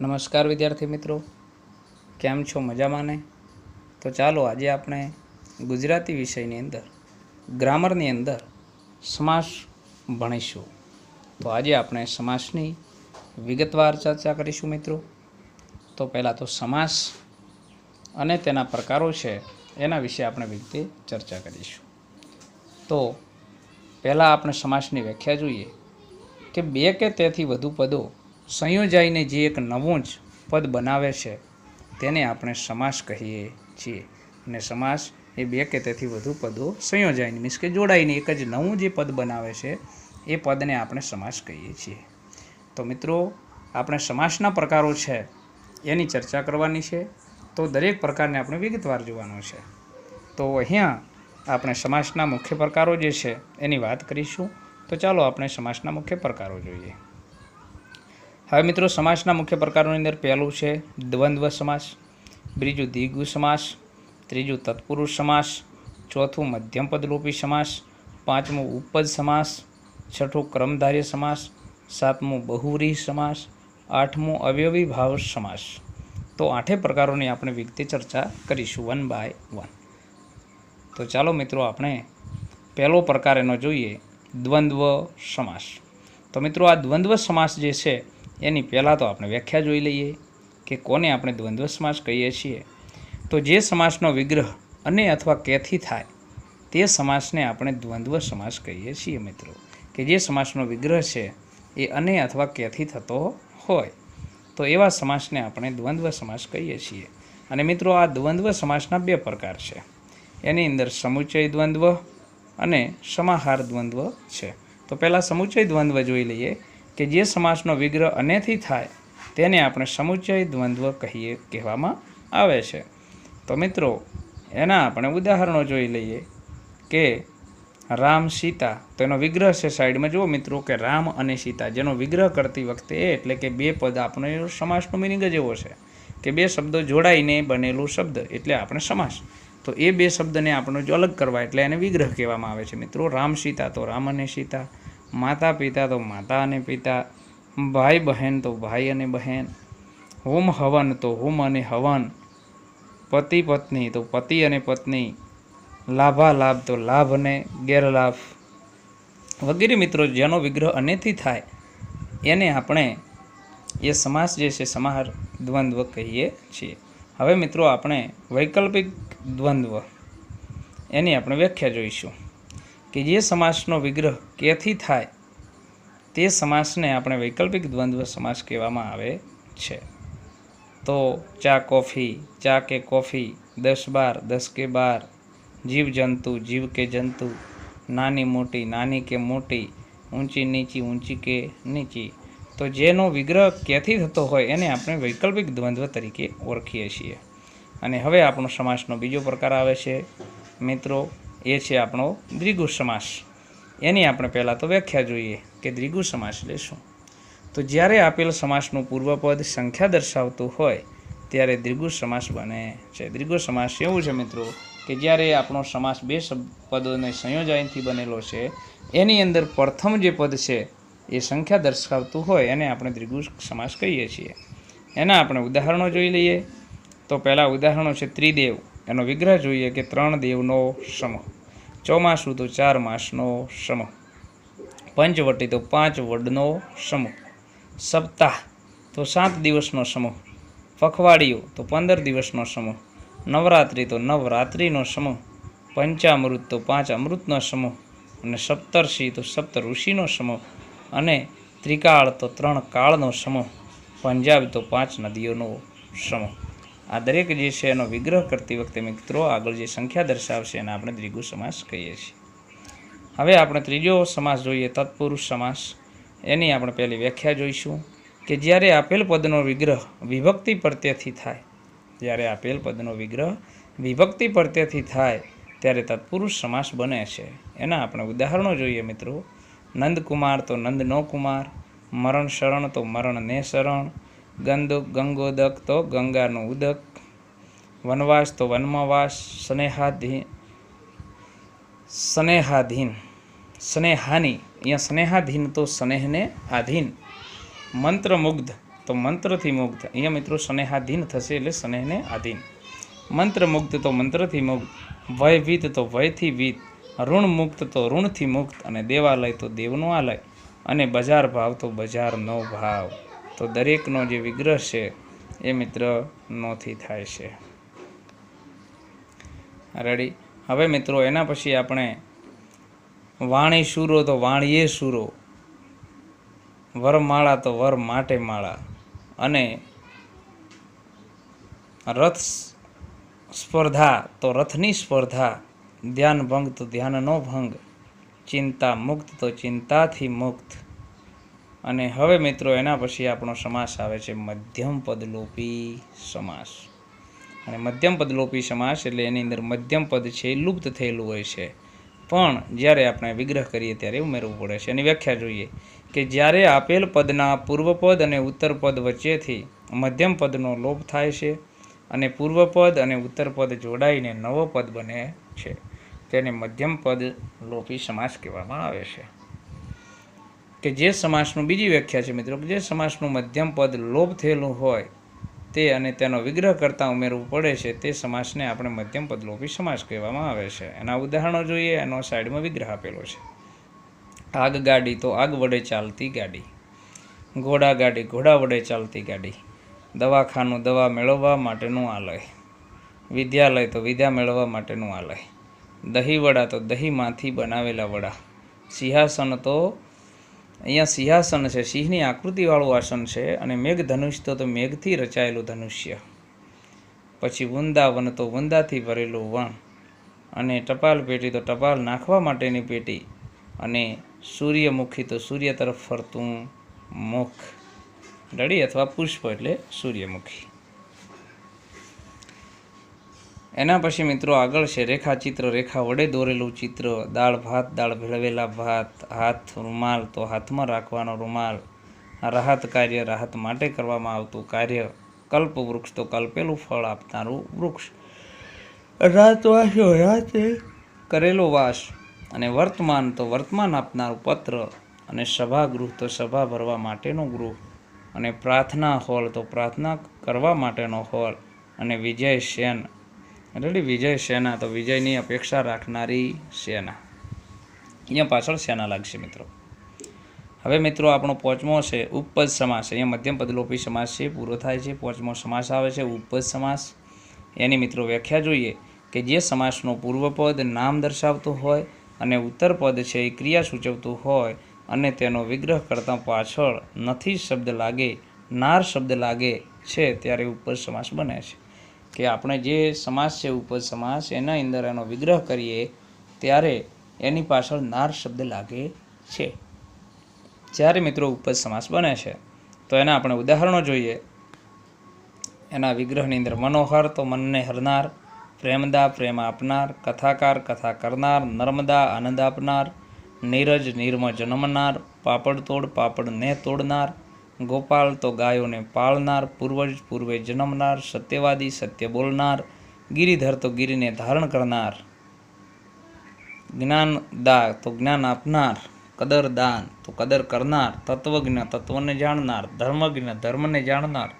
નમસ્કાર વિદ્યાર્થી મિત્રો. કેમ છો? મજામાં ને તો ચાલો આજે આપણે ગુજરાતી વિષયની અંદર, ગ્રામરની અંદર સમાસ ભણીશું. તો આજે આપણે સમાસની વિગતવાર ચર્ચા કરીશું મિત્રો. તો પહેલાં તો સમાસ અને તેના પ્રકારો છે, એના વિશે આપણે વિગતે ચર્ચા કરીશું. તો પહેલાં આપણે સમાસની વ્યાખ્યા જોઈએ કે બે કે તેથી વધુ પદો સંયોજાઈને જે એક નવું જ પદ બનાવે છે, તેને આપણે સમાસ કહીએ છીએ. અને સમાસ એ બે કે તેથી વધુ પદો સંયોજાઈને, મીન્સ કે જોડાઈને એક જ નવું જે પદ બનાવે છે, એ પદને આપણે સમાસ કહીએ છીએ. તો મિત્રો, આપણે સમાસના પ્રકારો છે, એની ચર્ચા કરવાની છે. તો દરેક પ્રકારને આપણે વિગતવાર જોવાનો છે. તો અહીંયા આપણે સમાસના મુખ્ય પ્રકારો જે છે, એની વાત કરીશું. તો ચાલો આપણે સમાસના મુખ્ય પ્રકારો જોઈએ. હવે મિત્રો સમાસના મુખ્ય પ્રકારોની અંદર પહેલું છે દ્વંદ્વ સમાસ, બીજું દ્વિગુ સમાસ, ત્રીજું તત્પુરુષ સમાસ, ચોથું મધ્યમપદરૂપી સમાસ, પાંચમું ઉપપદ સમાસ, છઠ્ઠું ક્રમધાર્ય સમાસ, સાતમું બહુવ્રીહ સમાસ, આઠમું અવયવી ભાવ સમાસ. તો આઠે પ્રકારોની આપણે વિગતે ચર્ચા કરીશું, વન બાય વન. તો ચાલો મિત્રો, આપણે પહેલો પ્રકાર એનો જોઈએ, દ્વંદ્વ સમાસ. તો મિત્રો, આ દ્વંદ્વ સમાસ જે છે એની પહેલાં તો આપણે વ્યાખ્યા જોઈ લઈએ કે કોને આપણે દ્વંદ્વ સમાસ કહીએ છીએ. તો જે સમાસનો વિગ્રહ અને અથવા કેથી થાય, તે સમાસને આપણે દ્વંદ્વ સમાસ કહીએ છીએ મિત્રો. કે જે સમાસનો વિગ્રહ છે, એ અને અથવા કેથી થતો હોય, તો એવા સમાસને આપણે દ્વંદ્વ સમાસ કહીએ છીએ. અને મિત્રો, આ દ્વંદ્વ સમાસના બે પ્રકાર છે. એની અંદર સમુચય દ્વંદ્વ અને સમાહાર દ્વંદ્વ છે. તો પહેલાં સમુચય દ્વંદ્વ જોઈ લઈએ. કે જે સમાસનો વિગ્રહ અનેથી થાય, તેને આપણે સમુચય દ્વંદ્વ કહીએ કહેવામાં આવે છે. તો મિત્રો, એના આપણે ઉદાહરણો જોઈ લઈએ કે રામ સીતા, તો એનો વિગ્રહ છે સાઈડમાં. જુઓ મિત્રો કે રામ અને સીતા, જેનો વિગ્રહ કરતી વખતે એટલે કે બે પદ આપણે સમાસનો મિનિંગ જ એવો છે કે બે શબ્દો જોડાઈને બનેલું શબ્દ એટલે આપણે સમાસ. તો એ બે શબ્દને આપણે જો અલગ કરવા, એટલે એને વિગ્રહ કહેવામાં આવે છે. મિત્રો, રામ સીતા, તો રામ અને સીતા. માતા પિતા તો માતા અને પિતા, ભાઈ બહેન તો ભાઈ અને બહેન, હોમ હવન તો હોમ અને હવન, પતિ પત્ની તો પતિ અને પત્ની લાભા લાભ તો લાભ અને ગેરલાભ. વગેરે મિત્રો, જેનો વિગ્રહ અનેથી થાય, એને આપણે એ સમાસ જે છે, સમાહાર દ્વંદ્વ કહીએ છીએ. હવે મિત્રો, આપણે વૈકલ્પિક દ્વંદ્વ, એની આપણે વ્યાખ્યા જોઈશું. કે જે સમાસનો વિગ્રહ કેથી થાય તે સમાસને આપણે વૈકલ્પિક દ્વંદ્વ સમાસ કહેવામાં આવે છે. તો ચા કોફી, ચા કે કોફી, દસ બાર, દસ કે બાર, જીવ જંતુ, જીવ કે જંતુ, નાની મોટી, નાની કે મોટી, ઊંચી, નીચી, ઊંચી કે નીચી. તો જેનો વિગ્રહ ક્યાંથી થતો હોય એને આપણે વૈકલ્પિક દ્વંદ્વ તરીકે ઓળખીએ છીએ. અને હવે આપણો સમાસનો બીજો પ્રકાર આવે છે. મિત્રો એ છે આપણો દ્વિગુ સમાસ એની આપણે પહેલાં તો વ્યાખ્યા જોઈએ કે દ્વિગુ સમાસ એટલે શું? તો જ્યારે આપેલ સમાસનું પૂર્વપદ સંખ્યા દર્શાવતું હોય, ત્યારે દ્વિગુ સમાસ બને છે. દ્વિગુ સમાસ એવું છે મિત્રો કે જ્યારે આપણો સમાસ બે પદોને સંયોજનથી બનેલો છે, એની અંદર પ્રથમ જે પદ છે એ સંખ્યા દર્શાવતું હોય, એને આપણે દ્વિગુ સમાસ કહીએ છીએ. એના આપણે ઉદાહરણો જોઈ લઈએ. તો પહેલાં ઉદાહરણો છે ત્રિદેવ. એનો વિગ્રહ જોઈએ કે ત્રણ દેવનો સમ ચોમાસું તો ચાર માસનો સમ પંચવટી તો પાંચ વડનો સમૂહ સપ્તાહ તો સાત દિવસનો સમૂહ પખવાડિયો તો પંદર દિવસનો સમૂહ નવરાત્રિ તો નવરાત્રિનો સમૂહ પંચામૃત તો પાંચ અમૃતનો સમૂહ અને સપ્તર્ષિ તો સપ્ત ઋષિનો સમૂહ અને ત્રિકાળ તો ત્રણ કાળનો સમૂહ પંજાબ તો પાંચ નદીઓનો સમૂહ આ દરેક જે છે એનો વિગ્રહ કરતી વખતે મિત્રો આગળ જે સંખ્યા દર્શાવશે એને આપણે દ્વિગુ સમાસ કહીએ છીએ. હવે આપણે ત્રીજો સમાસ જોઈએ, તત્પુરુષ સમાસ. એની આપણે પહેલી વ્યાખ્યા જોઈશું કે જ્યારે આપેલ પદનો વિગ્રહ વિભક્તિ પ્રત્યેથી થાય, જ્યારે આપેલ પદનો વિગ્રહ વિભક્તિ પ્રત્યેથી થાય, ત્યારે તત્પુરુષ સમાસ બને છે. એના આપણે ઉદાહરણો જોઈએ મિત્રો. નંદકુમાર તો નંદનો કુમાર, મરણ શરણ તો મરણ ને શરણ ગંદો, ગંગોદક તો ગંગાનું ઉદક. વનવાસ તો વનમાં સ્નેહાધીન સ્નેહાધીન, સ્નેહાની. અહીંયા સ્નેહાધીન તો સ્નેહને આધીન. મંત્રમુગ્ધ તો મંત્રથી મુગ્ધ. અહીંયા મિત્રો સ્નેહાધીન થશે એટલે સ્નેહને આધીન. મંત્ર મુગ્ધ તો મંત્રથી મુગ્ધ. ભયભીત તો ભયથી ભીત ઋણ મુક્ત તો ઋણથી મુક્ત. અને દેવાલય તો દેવનો આલય. અને બજાર ભાવ તો બજારનો ભાવ. તો દરેકનો જે વિગ્રહ છે, એ મિત્ર નોથી થાય છે. રેડી હવે મિત્રો, એના પછી આપણે વાણી શૂરો તો વાણીએ શૂરો વરમાળા તો વર માટે માળા, અને રથ સ્પર્ધા તો રથની સ્પર્ધા, ધ્યાન ભંગ તો ધ્યાનનો ભંગ, ચિંતા મુક્ત તો ચિંતાથી મુક્ત. અને હવે મિત્રો એના પછી આપણો સમાસ આવે છે મધ્યમ પદલોપી સમાસ. અને મધ્યમ પદલોપી સમાસ એટલે એની અંદર મધ્યમ પદ છે લુપ્ત થયેલું હોય છે. પણ જ્યારે આપણે વિગ્રહ કરીએ ત્યારે ઉમેરવું પડે છે. એની વ્યાખ્યા જોઈએ કે જ્યારે આપેલ પદના પૂર્વપદ અને ઉત્તરપદ વચ્ચેથી મધ્યમ પદનો લોપ થાય છે અને પૂર્વપદ અને ઉત્તરપદ જોડાઈને નવો પદ બને છે. તેને મધ્યમ પદ લોપી સમાસ કહેવામાં આવે છે. કે જે સમાસનું બીજી વ્યાખ્યા છે મિત્રો, કે જે સમાસનું મધ્યમ પદ લોપ થયેલું હોય તે અને તેનો વિગ્રહ કરતાં ઉમેરવું પડે છે, તે સમાસને આપણે મધ્યમ પદલોપી સમાસ કહેવામાં આવે છે. એના ઉદાહરણો જોઈએ, એનો સાઈડમાં વિગ્રહ આપેલો છે. આગ ગાડી તો આગ વડે ચાલતી ગાડી. ઘોડા ગાડી ઘોડા વડે ચાલતી ગાડી. દવાખાનું દવા મેળવવા માટેનું આલય. વિદ્યાલય તો વિદ્યા મેળવવા માટેનું આલય. દહીં વડા તો દહીંમાંથી બનાવેલા વડા. સિંહાસન તો અહીંયા સિંહાસન છે, સિંહની આકૃતિવાળું આસન છે અને મેઘ ધનુષ તો તો મેઘથી રચાયેલું ધનુષ્ય. પછી વૃંદાવન તો વૃંદાથી ભરેલું વણ અને ટપાલ પેટી તો ટપાલ નાખવા માટેની પેટી અને સૂર્યમુખી તો સૂર્ય તરફ ફરતું મુખ. ડળી અથવા પુષ્પ એટલે સૂર્યમુખી. એના પછી મિત્રો આગળ છે રેખાચિત્ર, રેખા વડે દોરેલું ચિત્ર. દાળ, ભાત, દાળ ભેળવેલા ભાત, હાથ રૂમાલ, તો હાથમાં રાખવાનો રૂમાલ. રાહત કાર્ય, રાહત માટે કરવામાં આવતું કાર્ય. કલ્પ વૃક્ષ, તો કલ્પેલું ફળ આપનારું વૃક્ષ. રાત રાતે કરેલો વાસ. અને વર્તમાન, તો વર્તમાન આપનારું પત્ર. અને સભાગૃહ, તો સભા ભરવા માટેનું ગૃહ. અને પ્રાર્થના હોલ, તો પ્રાર્થના કરવા માટેનો હોલ. અને વિજય સેન રેડી વિજય સેના, તો વિજયની અપેક્ષા રાખનારી સેના. અહીંયા પાછળ સેના લાગશે મિત્રો. હવે મિત્રો આપણો પાંચમો છે ઉપપદ સમાસ. અહીંયા મધ્યમ પદલોપી સમાસ છે, પૂરો થાય છે, પાંચમો સમાસ આવે છે ઉપપદ સમાસ. એની મિત્રો વ્યાખ્યા જોઈએ કે જે સમાસનો પૂર્વપદ નામ દર્શાવતું હોય અને ઉત્તરપદ છે એ ક્રિયા સૂચવતું હોય અને તેનો વિગ્રહ કરતાં પાછળ નથી શબ્દ લાગે, નાર શબ્દ લાગે છે, ત્યારે ઉપપદ સમાસ બને છે. કે આપણે જે સમાસ છે, ઉપજ સમાસ, એના અંદર એનો વિગ્રહ કરીએ, ત્યારે એની પાછળ નાર શબ્દ લાગે છે. જ્યારે મિત્રો ઉપજ સમાસ બને છે, તો એના આપણે ઉદાહરણો જોઈએ. એના વિગ્રહની અંદર મનોહર, તો મનને હરનાર, પ્રેમદા, પ્રેમ આપનાર, કથાકાર, કથા કરનાર, નર્મદા, આનંદ આપનાર, નીરજ, નિર્મ જન્મનાર, પાપડ તોડ, પાપડને તોડનાર ગોપાલ તો ગાયોને પાળનાર, પૂર્વજ પૂર્વે જન્મનાર, સત્યવાદી સત્ય બોલનાર, ગિરિધર તો ગિરિને ધારણ કરનાર. જ્ઞાનદા તો જ્ઞાન આપનાર કદરદાન તો કદર કરનાર, તત્વજ્ઞ તત્વને જાણનાર, ધર્મજ્ઞ ધર્મને જાણનાર.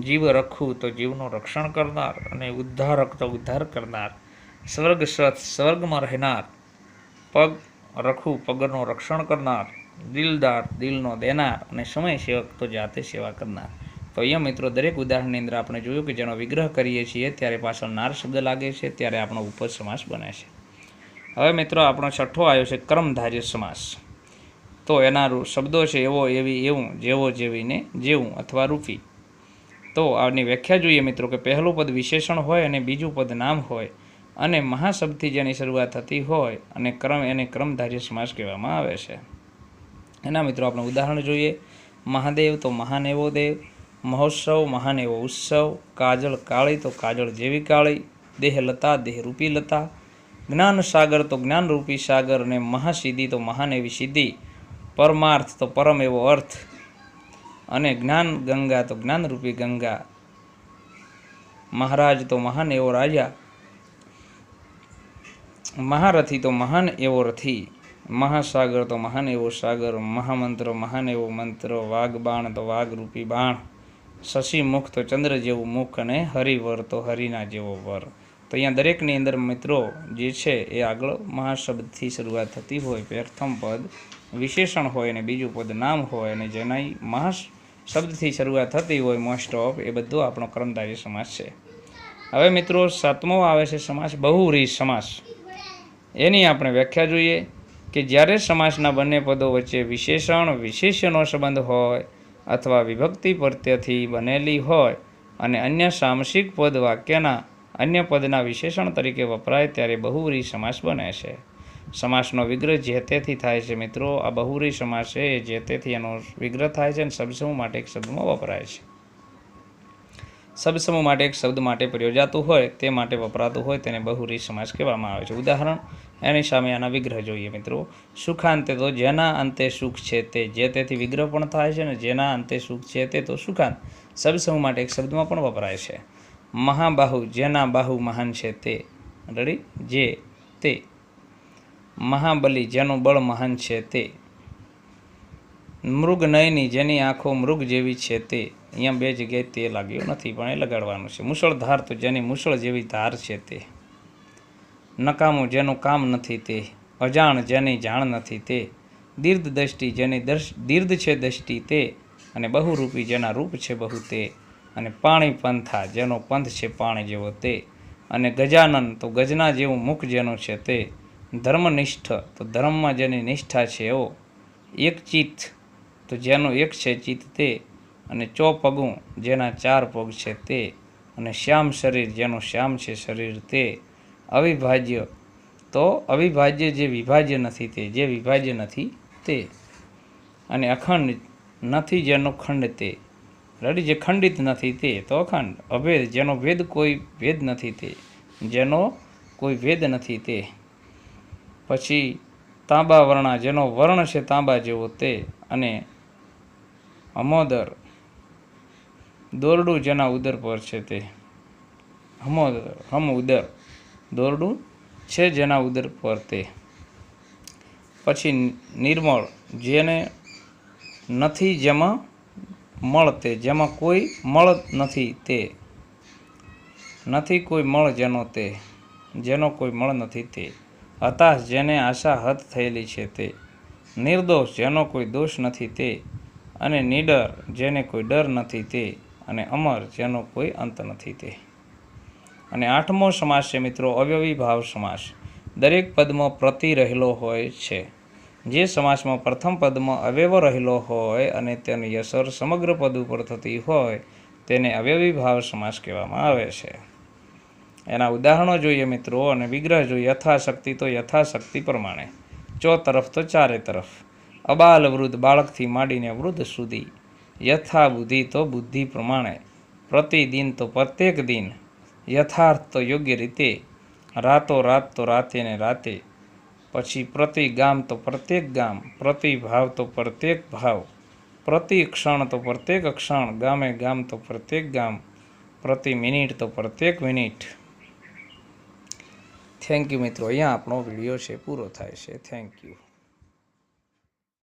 જીવ રખું તો જીવનું રક્ષણ કરનાર અને ઉદ્ધારક તો ઉદ્ધાર કરનાર. સ્વર્ગ સ્વર્ગમાં રહેનાર, પગ રખું પગનું રક્ષણ કરનાર. દિલદાર, દિલનો દેનાર અને સમય સેવક તો જાતે સેવા કરનાર. તો અહીંયા મિત્રો, દરેક ઉદાહરણની અંદર આપણે જોયું કે જેનો વિગ્રહ કરીએ છીએ, ત્યારે પાછળ નાર શબ્દ લાગે છે, ત્યારે આપણો ઉપજ સમાસ બને છે. હવે મિત્રો, આપણો છઠ્ઠો આવ્યો છે કર્મધાર્ય સમાસ. તો એના શબ્દો છે એવો, એવી, એવું, જેવો, જેવીને જેવું અથવા રૂપી. તો આની વ્યાખ્યા જોઈએ મિત્રો કે પહેલું પદ વિશેષણ હોય અને બીજું પદ નામ હોય અને મહાશબ્દથી જેની શરૂઆત થતી હોય અને ક્રમ, એને ક્રમધાર્ય સમાસ કહેવામાં આવે છે. એના મિત્રો, આપણે ઉદાહરણ જોઈએ. મહાદેવ તો મહાન એવો દેવ, મહોત્સવ મહાન એવો ઉત્સવ, કાજળ કાળી તો કાજળ જેવી કાળી, દેહ લતા દેહ રૂપી લતા, જ્ઞાન સાગર તો જ્ઞાનરૂપી સાગર અને મહાસિદ્ધિ તો મહાન એવી સિદ્ધિ. પરમાર્થ તો પરમ એવો અર્થ અને જ્ઞાન ગંગા તો જ્ઞાનરૂપી ગંગા. મહારાજ તો મહાન એવો રાજા. મહારથી તો મહાન એવો રથી. મહાસાગર તો મહાન એવો સાગર, મહામંત્ર મહાન એવો મંત્ર વાઘ બાણ તો વાઘરૂપી બાણ શશિમુખ તો ચંદ્ર જેવું મુખ અને હરિવર તો હરિના જેવો વર. તો અહીંયા દરેકની અંદર મિત્રો જે છે એ આગળ મહાશબ્દથી શરૂઆત થતી હોય, પ્રથમ પદ વિશેષણ હોય અને બીજું પદ નામ હોય અને જેના મહા શબ્દથી શરૂઆત થતી હોય મોસ્ટ ઓફ એ બધો આપણો કર્મધારી સમાસ છે. હવે મિત્રો સાતમો આવે છે સમાસ, બહુરી સમાસ. એની આપણે વ્યાખ્યા જોઈએ. કે જ્યારે સમાસના બંને પદો વચ્ચે વિશેષણ વિશેષ્યનો સંબંધ હોય અથવા વિભક્તિ પ્રત્યથી બનેલી હોય અને અન્ય સામસિક પદ વાક્યના અન્ય પદના વિશેષણ તરીકે વપરાય ત્યારે બહુવ્રીહ સમાસ બને છે. સમાસનો વિગ્રહ જે તેથી થાય છે મિત્રો, આ બહુવ્રીહ સમાસ છે જે તેથી એનો વિગ્રહ થાય છે અને શબ્દસમૂહ માટે એક શબ્દમાં વપરાય છે. શબ્દસમૂહ માટે એક શબ્દ માટે પ્રયોજાતું હોય, તે માટે વપરાતું હોય તેને બહુવ્રીહ સમાસ કહેવામાં આવે છે. ઉદાહરણ એની સામે આના વિગ્રહ જોઈએ મિત્રો. સુખાંતે તો જેના અંતે સુખ છે તે, જે તેથી વિગ્રહ પણ થાય છે ને જેના અંતે સુખ છે તે તો સુખાંત. શબ્દસમૂહ માટે એક શબ્દમાં પણ વપરાય છે. મહાબાહુ, જેના બાહુ મહાન છે તે. રેડી જે, તે. મહાબલી, જેનું બળ મહાન છે તે. મૃગ નયની, જેની આંખો મૃગ જેવી છે તે. અહીંયા બે જગ્યાએ તે લાગ્યું નથી, પણ એ લગાડવાનું છે. મુસળધાર તો જેની મુસળ જેવી ધાર છે તે. નકામું જેનું કામ નથી તે, અજાણ જેની જાણ નથી તે, દીર્ઘ દ્રષ્ટિ જેની દર્શ, દીર્ઘ છે દ્રષ્ટિ તે, અને બહુરૂપી જેના રૂપ છે બહુ તે, અને પાણી પંથા જેનો પંથ છે પાણી જેવો તે, અને ગજાનન તો ગજના જેવું મુખ જેનું છે તે, ધર્મનિષ્ઠ તો ધર્મમાં જેની નિષ્ઠા છે એવો, એક ચિત્ત તો જેનું એક છે ચિત્ત તે, અને ચોપગું જેના ચાર પગ છે તે, અને શ્યામ શરીર જેનું શ્યામ છે શરીર તે અવિભાજ્ય. તો અવિભાજ્ય જે વિભાજ્ય નથી તે, જે વિભાજ્ય નથી તે. અને અખંડ નથી જેનો ખંડ તે. રેડી જે ખંડિત નથી તે, તો અખંડ. અભેદ જેનો ભેદ કોઈ ભેદ નથી તે. જેનો કોઈ ભેદ નથી તે. પછી તાંબા વર્ણા જેનો વર્ણ છે તાંબા જેવો તે. અને હમોદર દોરડું જેના ઉદર પર છે તે. હમોદર, હમ ઉદર. દોરડું છે જેના ઉદર પર તે. પછી નિર્મળ, જેને નથી જેમાં મળ તે, જેમાં કોઈ મળ નથી તે. નથી કોઈ મળ જેનો તે, જેનો કોઈ મળ નથી તે. હતાશ જેને આશા હત થયેલી છે તે. નિર્દોષ જેનો કોઈ દોષ નથી તે. અને નિડર જેને કોઈ ડર નથી તે. અને અમર જેનો કોઈ અંત નથી તે. અને આઠમો સમાસ છે મિત્રો, અવયવી ભાવ સમાસ. દરેક પદમાં પ્રતિ રહેલો હોય છે. જે સમાસમાં પ્રથમ પદમાં અવયવ રહેલો હોય અને તેની અસર સમગ્ર પદ ઉપર થતી હોય, તેને અવયવી ભાવ સમાસ કહેવામાં આવે છે. એના ઉદાહરણો જોઈએ મિત્રો, અને વિગ્રહ જોઈએ યથાશક્તિ તો યથાશક્તિ પ્રમાણે. ચો તરફ તો ચારે તરફ. અબાલ વૃદ્ધ બાળકથી માંડીને વૃદ્ધ સુધી. યથા બુદ્ધિ તો બુદ્ધિ પ્રમાણે. પ્રતિદિન તો પ્રત્યેક દિન. યથાર્થ તો યોગ્ય રીતે રાતો રાત તો રાતે ને રાતે, પછી પ્રતિ ગામ તો પ્રત્યેક ગામ, પ્રતિ ભાવ તો પ્રત્યેક ભાવ, પ્રતિ ક્ષણ તો પ્રત્યેક ક્ષણ, ગામે ગામ તો પ્રત્યેક ગામ, પ્રતિ મિનિટ તો પ્રત્યેક મિનિટ. થેન્ક યુ મિત્રો. અહીંયા આપણો વીડિયો છે, પૂરો થાય છે. Thank you